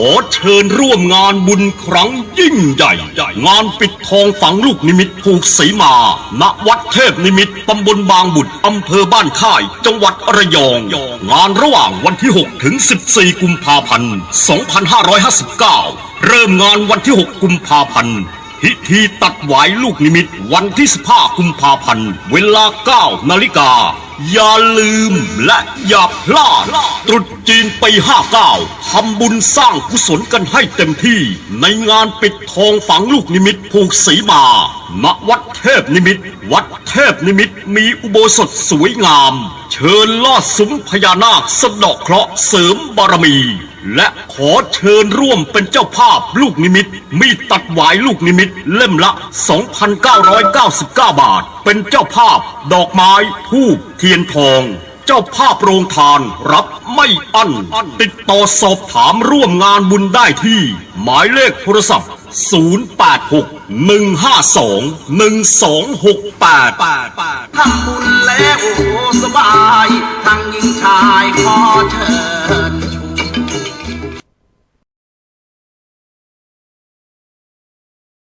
อเชิญร่วมงานบุญครั้งยิ่งใหญ่ งานปิดทองฝังลูกนิมิตผูกสีมา ณ วัดเทพนิมิตตำบลบางบุตรอำเภอบ้านค่าย จังหวัดระยอง งานระหว่างวันที่ 6 ถึง 14 กุมภาพันธ์ 2559 เริ่มงานวันที่ 6 กุมภาพันธ์พิธีตัดหวายลูกนิมิตวันที่ 15 กุมภาพันธ์ เวลา 9 นาฬิกา อย่าลืมและอย่าพลาดตรุษจีนปี 59 ทำบุญสร้างกุศลกันให้เต็มที่ ในงานปิดทองฝังลูกนิมิตผูกสีมาณวัดเทพนิมิต วัดเทพนิมิตมีอุโบสถสวยงาม เชิญลอดซุ้มพญานาคสะดาะเคราะห์เสริมบารมี และขอเชิญร่วมเป็นเจ้าภาพลูกนิมิต มีตัดหวายลูกนิมิตเล่มละ 2,999 บาท เป็นเจ้าภาพ ดอกไม้ทูบเทียนทอง เจ้าภาพโรงทานรับไม่อั้น ติดต่อสอบถามร่วมงานบุญได้ที่ หมายเลขโทรศัพท์ 086 152 1268ทำบุญแล้วโอ้โหสบายทางหญิงชายขอเชิญ